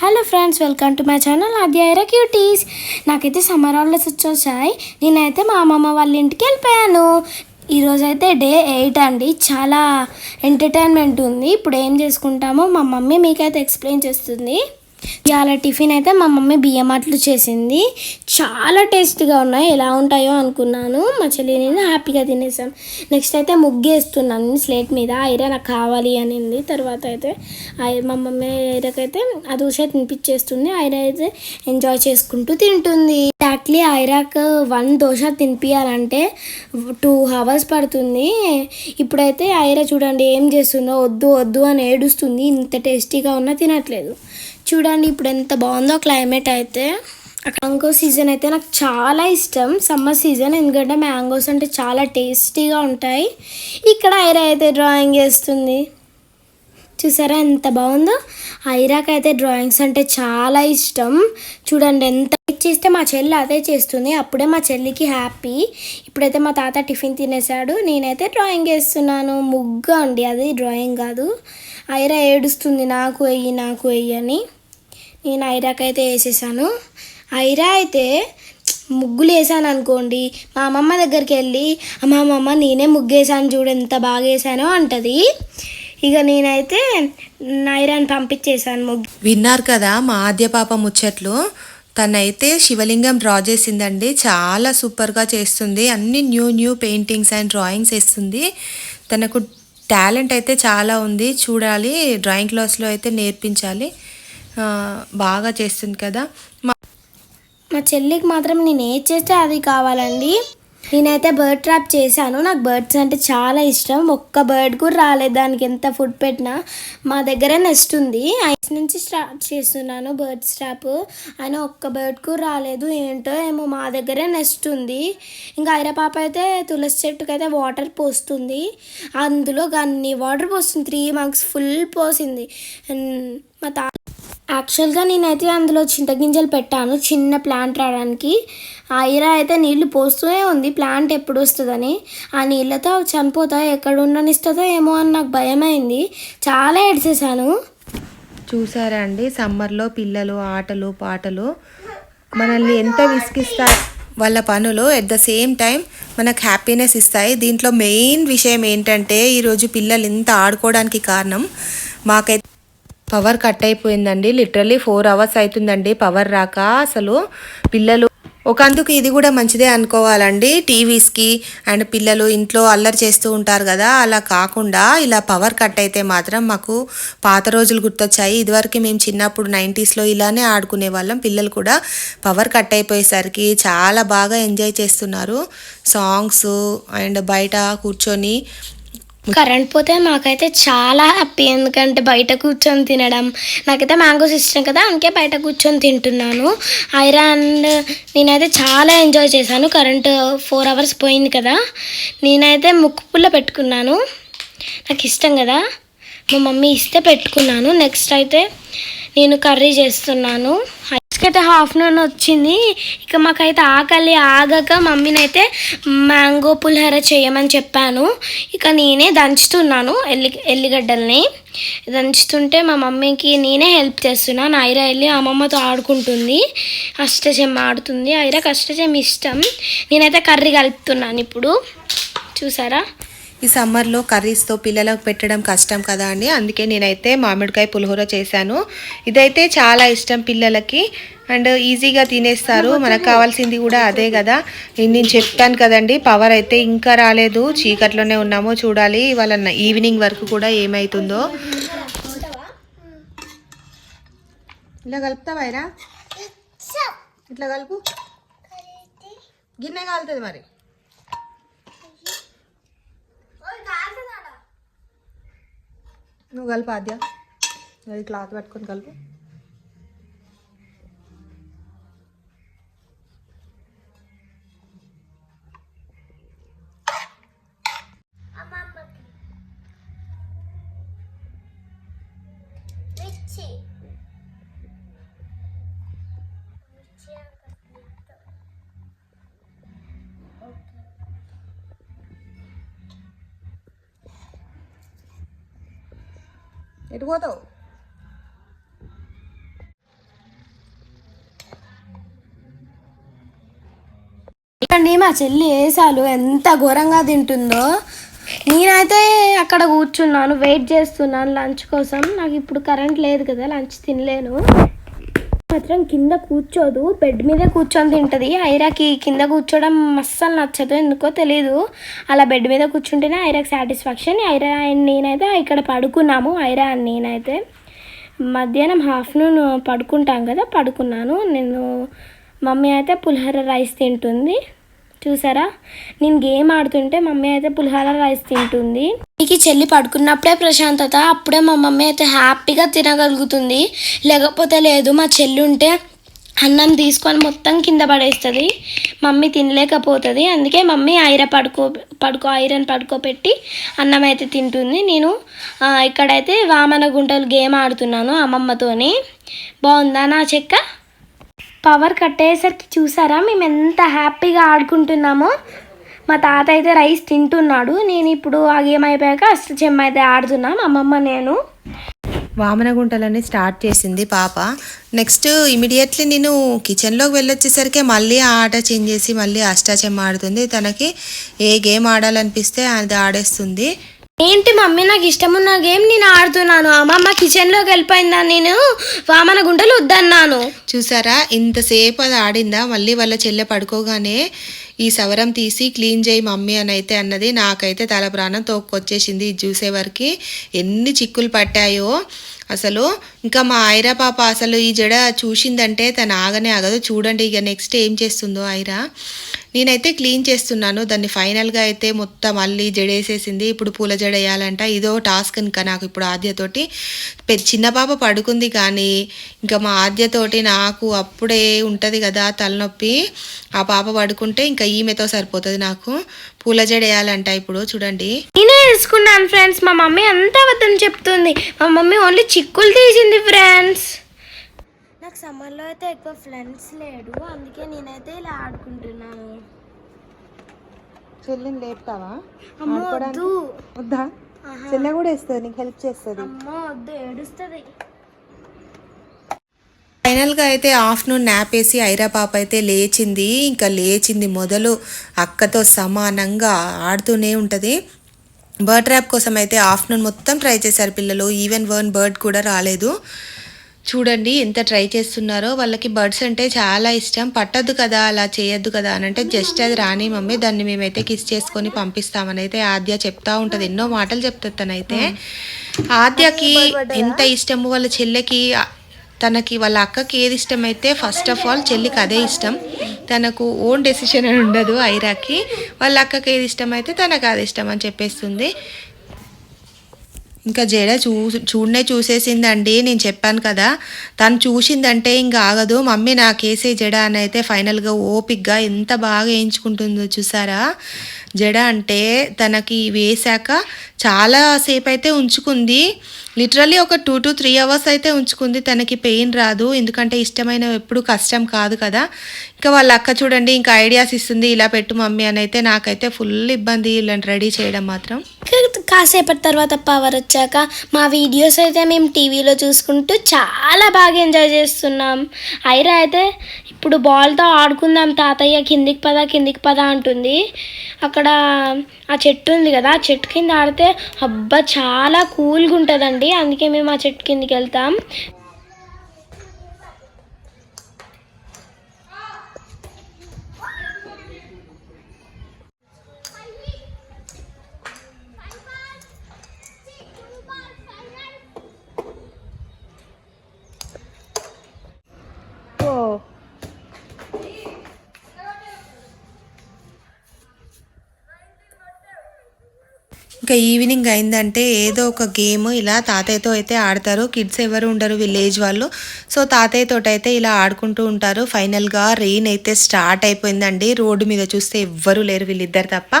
Hello friends welcome to my channel అధ్యాయర cuties నాకైతే summer holidays వచ్చేసాయి. నేనైతే మా అమ్మమ్మ వాళ్ళ ఇంటికి వెళ్ళిపోయాను. ఈరోజైతే డే ఎయిట్ అండి. చాలా ఎంటర్టైన్మెంట్ ఉంది. ఇప్పుడు ఏం చేసుకుంటామో మా మమ్మీ మీకైతే ఎక్స్ప్లెయిన్ చేస్తుంది. ఇవాళ టిఫిన్ అయితే మా మమ్మీ బియ్యం అట్లు చేసింది. చాలా టేస్టీగా ఉన్నాయి. ఎలా ఉంటాయో అనుకున్నాను. మా చెల్లి నేను హ్యాపీగా తినేసాం. నెక్స్ట్ అయితే ముగ్గేస్తున్నాను స్లేట్ మీద. ఐరా నాకు కావాలి అనింది. తర్వాత అయితే ఐ- మా మమ్మీ ఐరాకైతే ఆ దోశ తినిపించేస్తుంది ఐరా అయితే ఎంజాయ్ చేసుకుంటూ తింటుంది. ఎగ్జాక్ట్లీ ఐరాక్ వన్ దోశ తినిపించాలంటే టూ అవర్స్ పడుతుంది. ఇప్పుడైతే ఐరా చూడండి ఏం చేస్తుందో వద్దు వద్దు అని ఏడుస్తుంది. ఇంత టేస్టీగా ఉన్నా తినట్లేదు. చూడండి ఇప్పుడు ఎంత బాగుందో క్లైమేట్ అయితే. మ్యాంగో సీజన్ అయితే నాకు చాలా ఇష్టం. సమ్మర్ సీజన్ ఎందుకంటే మ్యాంగోస్ అంటే చాలా టేస్టీగా ఉంటాయి. ఇక్కడ ఐరా అయితే డ్రాయింగ్ చేస్తుంది. చూసారా ఎంత బాగుందో? ఐరాకి అయితే డ్రాయింగ్స్ అంటే చాలా ఇష్టం. చూడండి ఎంత చేస్తే మా చెల్లి అదే చేస్తుంది. అప్పుడే మా చెల్లికి హ్యాపీ ఇప్పుడైతే మా తాత టిఫిన్ తినేసాడు నేనైతే డ్రాయింగ్ వేస్తున్నాను ముగ్గు అండి అది డ్రాయింగ్ కాదు. ఐరా ఏడుస్తుంది నాకు వెయ్యి నాకు వెయ్యి అని. నేను ఐరాక్ అయితే వేసేసాను. ఐరా అయితే ముగ్గులు వేసాను అనుకోండి మా అమ్మమ్మ దగ్గరికి వెళ్ళి మా అమ్మమ్మ నేనే ముగ్గు వేసాను చూడు ఎంత బాగా వేసానో అంటది. ఇక నేనైతే నైరాన్ పంపించేశాను ముగ్గు. విన్నారు కదా మా ఆద్య పాప ముచ్చట్లు. తనైతే శివలింగం డ్రా చేసిందండి. చాలా సూపర్గా చేస్తుంది. అన్ని new new paintings and drawings వేస్తుంది. తనకు టాలెంట్ అయితే చాలా ఉంది. చూడాలి డ్రాయింగ్ క్లాస్లో అయితే నేర్పించాలి. బాగా చేస్తుంది కదా. మా మా చెల్లికి మాత్రం నేను ఏది చేస్తే అది కావాలండి. నేనైతే బర్డ్ ట్రాప్ చేశాను. నాకు బర్డ్స్ అంటే చాలా ఇష్టం. ఒక్క బర్డ్ కూడా రాలేదు. దానికి ఎంత ఫుడ్ పెట్టినా మా దగ్గర నెస్ట్ ఉంది. ఐస్ నుంచి స్టార్ట్ చేస్తున్నాను బర్డ్స్ ట్రాప్ అయినా ఒక్క బర్డ్ కూడా రాలేదు. ఏంటో ఏమో మా దగ్గరే నెస్ట్ ఉంది. ఇంకా ఐరపాప అయితే తులసి చెట్టుకి అయితే వాటర్ పోస్తుంది. అందులో అన్ని వాటర్ పోస్తుంది. త్రీ మంత్స్ ఫుల్ పోసింది. మా తా యాక్చువల్గా నేనైతే అందులో చింతగింజలు పెట్టాను. చిన్న ప్లాంట్ రావడానికి. ఆ ఇరా అయితే నీళ్ళు పోస్తూనే ఉంది. ప్లాంట్ ఎప్పుడు వస్తుందని ఆ నీళ్ళతో అవి చనిపోతాయి ఎక్కడ ఉండనిస్తుందో ఏమో అని నాకు భయమైంది. చాలా ఏడ్చేసాను చూసారా అండి? సమ్మర్లో పిల్లలు ఆటలు పాటలు. మనల్ని ఎంత విసిగిస్తారు వాళ్ళ పనులు ఎట్ ద సేమ్ టైం మనకు హ్యాపీనెస్ ఇస్తాయి. దీంట్లో మెయిన్ విషయం ఏంటంటే ఈరోజు పిల్లలు ఇంత ఆడుకోవడానికి కారణం మాకైతే పవర్ కట్ అయిపోయిందండి. లిటరల్లీ ఫోర్ అవర్స్ అవుతుందండి పవర్ రాక అసలు పిల్లలు ఒక అందుకు ఇది కూడా మంచిదే అనుకోవాలండి. టీవీస్కి అండ్ పిల్లలు ఇంట్లో అల్లరి చేస్తూ ఉంటారు కదా అలా కాకుండా ఇలా పవర్ కట్ అయితే మాత్రం మాకు పాత రోజులు గుర్తొచ్చాయి. ఇదివరకు మేము చిన్నప్పుడు నైంటీస్లో ఇలానే ఆడుకునే వాళ్ళం. పిల్లలు కూడా పవర్ కట్ అయిపోయేసరికి చాలా బాగా ఎంజాయ్ చేస్తున్నారు. సాంగ్స్ అండ్ బయట కూర్చొని కరెంట్ పోతే మాకైతే చాలా హ్యాపీ ఎందుకంటే బయట కూర్చొని తినడం. నాకైతే మ్యాంగోస్ ఇష్టం కదా అందుకే బయట కూర్చొని తింటున్నాను. ఐరన్ నేనైతే చాలా ఎంజాయ్ చేశాను. కరెంట్ ఫోర్ అవర్స్ పోయింది కదా. నేనైతే ముక్కు పుల్ల పెట్టుకున్నాను. నాకు ఇష్టం కదా. మా మమ్మీ ఇస్తే పెట్టుకున్నాను. నెక్స్ట్ అయితే నేను కర్రీ చేస్తున్నాను. అయితే హాఫ్ అన్ వచ్చింది ఇక మాకైతే ఆకలి ఆగక మమ్మీనైతే మ్యాంగో పులిహోర చేయమని చెప్పాను. ఇక నేనే దంచుతున్నాను ఎల్లి ఎల్లిగడ్డల్ని. దంచుతుంటే మా మమ్మీకి నేనే హెల్ప్ చేస్తున్నాను ఐరా వెళ్ళి అమ్మమ్మతో ఆడుకుంటుంది. అష్టచెమ్మ ఆడుతుంది. ఐరా అష్టచెమ్మ ఇష్టం. నేనైతే కర్రీ కలుపుతున్నాను ఇప్పుడు. చూసారా? ఈ సమ్మర్లో కర్రీస్తో పిల్లలకు పెట్టడం కష్టం కదా అండి అందుకే నేనైతే మామిడికాయ పులిహోర చేశాను. ఇదైతే చాలా ఇష్టం పిల్లలకి. అండ్ ఈజీగా తినేస్తారు. మనకు కావాల్సింది కూడా అదే కదా. నేను చెప్తాను చెప్పాను కదండి పవర్ అయితే ఇంకా రాలేదు. చీకట్లోనే ఉన్నామో చూడాలి. ఇవాళ ఈవినింగ్ వరకు కూడా ఏమవుతుందో ఇలా కలుపుతావాయిరా ఇట్లా కలుపు. గిన్నె కాలుతుంది మరి. నువ్వు కలుపు ఆద్య. అది క్లాత్ పట్టుకొని కలుపు. ఎటు పోతావు? ఇక్కడి మా చెల్లి వేసాలు ఎంత ఘోరంగా తింటుందో. నేనైతే అక్కడ కూర్చున్నాను వెయిట్ చేస్తున్నాను లంచ్ కోసం. నాకు ఇప్పుడు కరెంట్ లేదు కదా లంచ్ తినలేను. మాత్రం కింద కూర్చోదు. బెడ్ మీద కూర్చొని తింటుంది. ఐరాకి కింద కూర్చోవడం అస్సలు నచ్చదు. ఎందుకో తెలియదు అలా బెడ్ మీద కూర్చుంటేనే ఐరాకి సాటిస్ఫాక్షన్. ఐరా and నేనైతే ఇక్కడ పడుకున్నాము. ఐరా అని నేనైతే మధ్యాహ్నం ఆఫ్టర్నూన్ పడుకుంటాం కదా పడుకున్నాను. నేను మమ్మీ అయితే పులిహోర రైస్ తింటుంది. చూసారా? నేను గేమ్ ఆడుతుంటే మమ్మీ అయితే పులిహోర రైస్ తింటుంది. నీకు చెల్లి పడుకున్నప్పుడే ప్రశాంతత అప్పుడే మా మమ్మీ అయితే హ్యాపీగా తినగలుగుతుంది. లేకపోతే లేదు మా చెల్లి ఉంటే అన్నం తీసుకొని మొత్తం కింద పడేస్తుంది. మమ్మీ తినలేకపోతుంది. అందుకే మమ్మీ ఐర పడుకో పడుకో ఐరన్ పడుకోబెట్టి అన్నం అయితే తింటుంది. నేను ఇక్కడైతే వామన గుంటలు గేమ్ ఆడుతున్నాను అమ్మమ్మతోని. బాగుందా నా చెక్క? పవర్ కట్టేసరికి చూసారా? మేము ఎంత హ్యాపీగా ఆడుకుంటున్నామో. మా తాత అయితే రైస్ తింటున్నాడు. నేను ఇప్పుడు ఆ గేమ్ అయిపోయాక అష్టచెమ్మ అయితే ఆడుతున్నాం. అమ్మమ్మ నేను. వామనగుంటలని స్టార్ట్ చేసింది పాప. నెక్స్ట్ ఇమీడియట్లీ నేను కిచెన్లోకి వెళ్ళొచ్చేసరికి మళ్ళీ ఆ ఆట చేంజ్ చేసి మళ్ళీ అష్టాచెమ్మ ఆడుతుంది. తనకి ఏ గేమ్ ఆడాలనిపిస్తే అది ఆడేస్తుంది. ఏంటి మమ్మీ నాకు ఇష్టం ఉన్న గేమ్ నేను ఆడుతున్నాను. అమ్మమ్మ కిచెన్లోకి వెళ్ళిపోయిందా నేను? వామన గుంటలు వద్దన్నాను. చూసారా? ఇంతసేపు అది ఆడిందా? మళ్ళీ వాళ్ళ చెల్లె పడుకోగానే ఈ సవరం తీసి క్లీన్ చేయి మమ్మీ అని అయితే అన్నది. నాకైతే తల ప్రాణం తోక్కొచ్చేసింది ఇది చూసేవరకు. ఎన్ని చిక్కులు పట్టాయో. అసలు ఇంకా మా ఐరా పాప అసలు ఈ జడ చూసిందంటే తను ఆగనే ఆగదు. చూడండి ఇక నెక్స్ట్ ఏం చేస్తుందో ఐరా. నేనైతే క్లీన్ చేస్తున్నాను. దాన్ని ఫైనల్గా అయితే మొత్తం మళ్ళీ జడేసేసింది ఇప్పుడు పూల జడ వేయాలంట. ఇదో టాస్క్ ఇంకా నాకు ఇప్పుడు ఆద్యతోటి పెద్ద చిన్న పాప పడుకుంది కానీ ఇంకా మా ఆద్యతోటి నాకు అప్పుడే ఉంటుంది కదా తలనొప్పి. ఆ పాప పడుకుంటే ఇంకా ఈమెతో సరిపోతుంది నాకు. పూల జడ వేయాలంట ఇప్పుడు చూడండి. నేనే వేసుకున్నాను ఫ్రెండ్స్ మా మమ్మీ అంతా అబద్ధం చెప్తుంది. మా మమ్మీ ఓన్లీ చిక్కులు తీసింది. ఫ్రెండ్స్? నాకు సమ్మర్లో అయితే ఎక్కువ ఫ్రెండ్స్ లేడు. అందుకే నేనైతే ఇలా ఆడుకుంటున్నాను. చెల్లిని లేపుతావా? వద్దు. చెల్లె కూడా వేస్తుంది నీకు హెల్ప్ చేస్తుంది. అమ్మో వద్దు ఏడుస్తుంది. ఫైనల్గా అయితే ఆఫ్టర్నూన్ నాప్ వేసి ఐరా పాప అయితే లేచింది. ఇంకా లేచింది మొదలు అక్కతో సమానంగా ఆడుతూనే ఉంటుంది. బర్డ్ ట్రాప్ కోసం అయితే ఆఫ్టర్నూన్ మొత్తం ట్రై చేశారు పిల్లలు. ఈవెన్ వన్ బర్డ్ కూడా రాలేదు. చూడండి ఎంత ట్రై చేస్తున్నారో. వాళ్ళకి బర్డ్స్ అంటే చాలా ఇష్టం. పట్టద్దు కదా అలా చేయొద్దు కదా అని అంటే జస్ట్ అది రాని మమ్మీ దాన్ని మేమైతే కిస్ చేసుకొని పంపిస్తామని అయితే ఆద్య చెప్తా ఉంటుంది. ఎన్నో మాటలు చెప్తుంది తనైతే. ఆద్యకి ఎంత ఇష్టము వాళ్ళ చెల్లెకి? తనకి వాళ్ళ అక్కకి ఏది ఇష్టమైతే ఫస్ట్ ఆఫ్ ఆల్ చెల్లికి అదే ఇష్టం. తనకు ఓన్ డెసిషన్ అని ఉండదు ఐరాకి. వాళ్ళ అక్కకి ఏది ఇష్టమైతే తనకు అది ఇష్టం అని చెప్పేస్తుంది. ఇంకా జడ చూ చూడనే చూసేసిందండి నేను చెప్పాను కదా. తను చూసిందంటే ఇంకా ఆగదు. మమ్మీ నాకేసే జడ అని అయితే ఫైనల్గా ఓపిక్గా ఎంత బాగా వేయించుకుంటుందో చూసారా? జడ అంటే తనకి వేసాక చాలా సేపు అయితే ఉంచుకుంది. లిటరలీ ఒక టూ టు త్రీ అవర్స్ అయితే ఉంచుకుంది. తనకి పెయిన్ రాదు. ఎందుకంటే ఇష్టమైన ఎప్పుడు కష్టం కాదు కదా. ఇంకా వాళ్ళ అక్క చూడండి ఇంకా ఐడియాస్ ఇస్తుంది ఇలా పెట్టు మమ్మీ అని అయితే నాకైతే ఫుల్ ఇబ్బంది. ఇలాంటి రెడీ చేయడం మాత్రం. కాసేపటి తర్వాత పవర్ వచ్చాక మా వీడియోస్ అయితే మేము టీవీలో చూసుకుంటూ చాలా బాగా ఎంజాయ్ చేస్తున్నాం. ఐరా అయితే ఇప్పుడు బాల్తో ఆడుకుందాం తాతయ్య కిందికి పద కిందికి పద అంటుంది. అక్కడ ఆ చెట్టు ఉంది కదా ఆ చెట్టు కింద ఆడితే అబ్బా చాలా కూల్గా ఉంటుందండి అందుకే మేము ఆ చెట్టు కిందకి వెళ్తాం. ఇంకా ఈవినింగ్ అయిందంటే ఏదో ఒక గేమ్ ఇలా తాతయ్యతో అయితే ఆడతారు. కిడ్స్ ఎవరు ఉండరు విలేజ్ వాళ్ళు. సో తాతయ్యతో అయితే ఇలా ఆడుకుంటూ ఉంటారు. ఫైనల్గా రెయిన్ అయితే స్టార్ట్ అయిపోయిందండి. రోడ్డు మీద చూస్తే ఎవ్వరూ లేరు వీళ్ళిద్దరు తప్ప.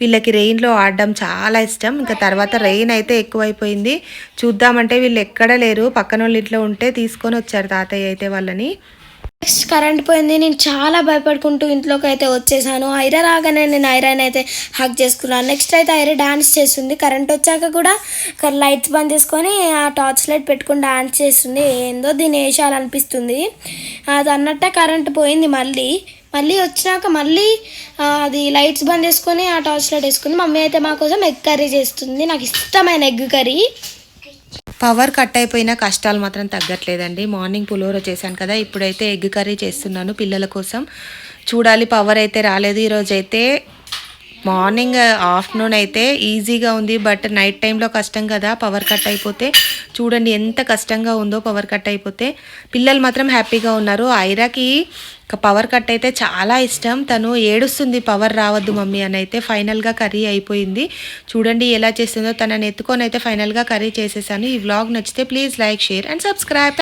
వీళ్ళకి రెయిన్లో ఆడడం చాలా ఇష్టం. ఇంకా తర్వాత రెయిన్ అయితే ఎక్కువైపోయింది. చూద్దామంటే వీళ్ళు ఎక్కడ లేరు. పక్కన వాళ్ళ ఇంట్లో ఉంటే తీసుకొని వచ్చారు తాతయ్య అయితే వాళ్ళని. కరెంట్ పోయింది. నేను చాలా భయపడుకుంటూ ఇంట్లోకి అయితే వచ్చేసాను. ఐరా రాగానే నేను ఐరాని అయితే హక్ చేసుకున్నాను. నెక్స్ట్ అయితే ఐరా డాన్స్ చేస్తుంది. కరెంట్ వచ్చాక కూడా లైట్స్ బంద్ చేసుకొని ఆ టార్చ్ లైట్ పెట్టుకుని డాన్స్ చేస్తుంది. ఏందో దీన్ని వేసాలనిపిస్తుంది అది అన్నట్టే కరెంట్ పోయింది మళ్ళీ. మళ్ళీ వచ్చినాక మళ్ళీ అది లైట్స్ బంద్ చేసుకొని ఆ టార్చ్ లైట్ వేసుకుంది. మమ్మీ అయితే మా కోసం ఎగ్ కర్రీ చేస్తుంది. నాకు ఇష్టమైన ఎగ్ కర్రీ. పవర్ కట్ అయిపోయిన కష్టాలు మాత్రం తగ్గట్లేదండి. మార్నింగ్ పులిహోర చేశాను కదా ఇప్పుడైతే ఎగ్ కర్రీ చేస్తున్నాను పిల్లల కోసం. చూడాలి పవర్ అయితే రాలేదు. ఈరోజు అయితే మార్నింగ్ ఆఫ్టర్నూన్ అయితే ఈజీగా ఉంది బట్ నైట్ టైంలో కష్టం కదా పవర్ కట్ అయిపోతే. చూడండి ఎంత కష్టంగా ఉందో పవర్ కట్ అయిపోతే. పిల్లలు మాత్రం హ్యాపీగా ఉన్నారు. ఐరాకి పవర్ కట్ అయితే చాలా ఇష్టం. తను ఏడుస్తుంది పవర్ రావద్దు మమ్మీ అని అయితే ఫైనల్గా కర్రీ అయిపోయింది. చూడండి ఎలా చేస్తుందో. తనని ఎత్తుకొని అయితే ఫైనల్గా కర్రీ చేసేసాను. ఈ వ్లాగ్ నచ్చితే please like share and subscribe